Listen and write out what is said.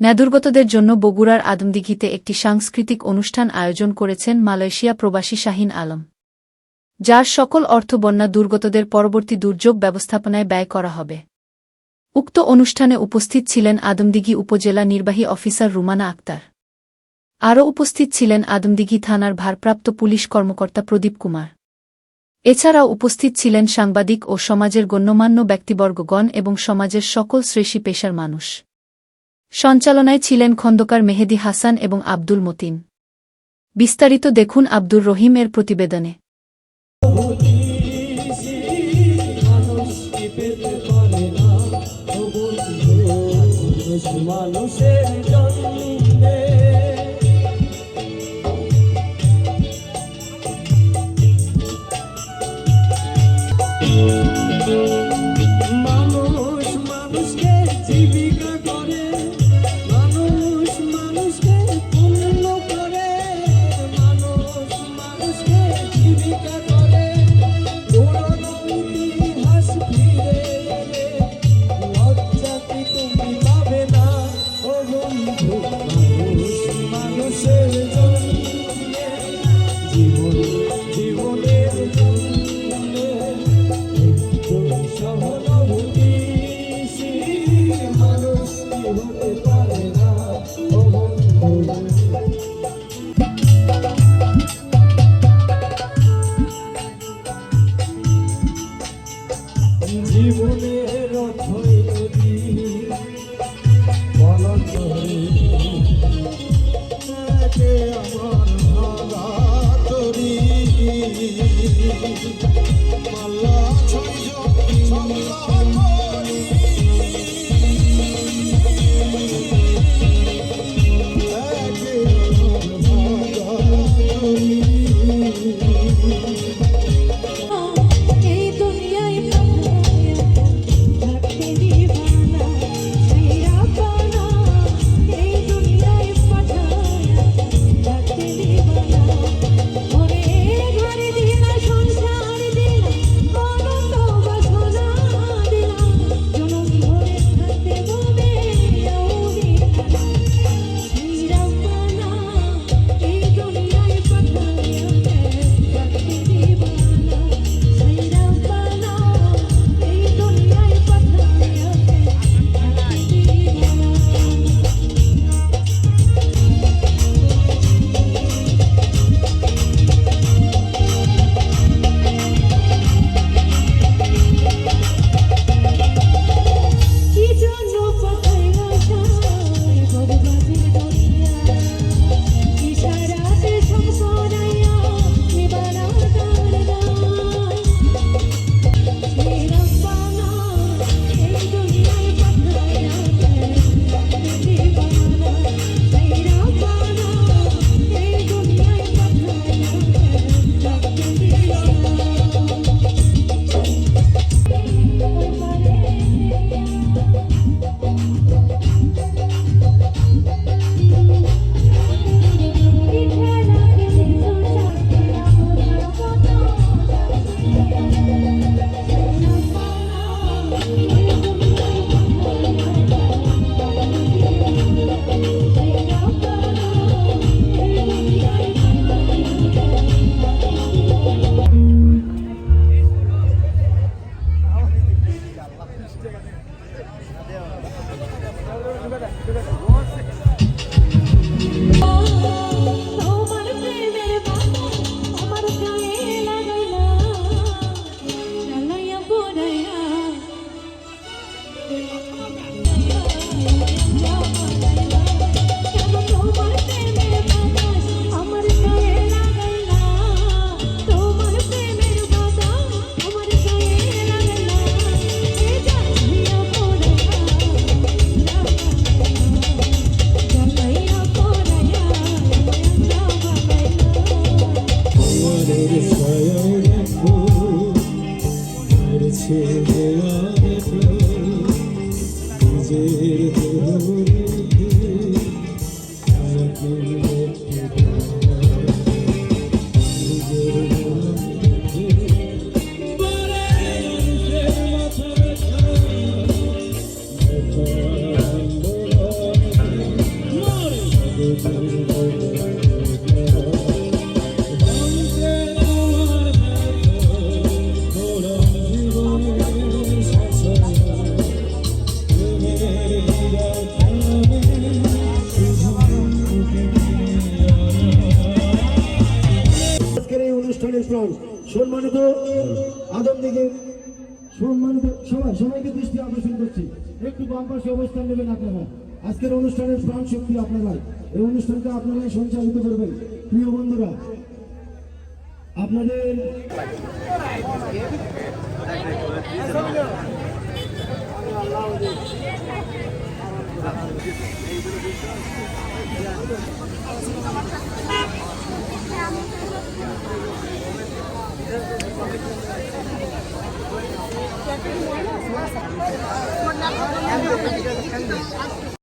ন্যাদুর্গতদের জন্য বগুড়ার আদমদিঘিতে একটি সাংস্কৃতিক অনুষ্ঠান আয়োজন করেছেন মালয়েশিয়া প্রবাসী শাহিন আলম। যার সকল অর্থ বন্যা দুর্গতদের পরবর্তী দুর্যোগ ব্যবস্থাপনায় ব্যয় করা হবে। উক্ত অনুষ্ঠানে উপস্থিত ছিলেন আদমদিঘি উপজেলা নির্বাহী অফিসার রুমানা আক্তার। আরও উপস্থিত ছিলেন আদমদিঘি থানার ভারপ্রাপ্ত পুলিশ কর্মকর্তা প্রদীপ কুমার। এছাড়াও উপস্থিত ছিলেন সাংবাদিক ও সমাজের গণ্যমান্য ব্যক্তিবর্গগণ এবং সমাজের সকল শ্রেষী পেশার মানুষ। সঞ্চালনায় ছিলেন খন্দকার মেহেদি হাসান এবং আব্দুল মতিন। বিস্তারিত দেখুন আব্দুর রহিমের প্রতিবেদনে। মানুষের জন্মে জীবনের অথই নদী একে আমার তরি মাল্লা ছয় সম্মানিত আদম দিকে সম্মানিত সবাই, সবাইকে দৃষ্টি আকর্ষণ করছি। একটু বামপাশে অবস্থান নেবেন আপনারা। আজকের অনুষ্ঠানের প্রাণ শক্তি আপনারা এই অনুষ্ঠানটা আপনারাই সঞ্চালিত করবেন। প্রিয় বন্ধুরা, আপনাদের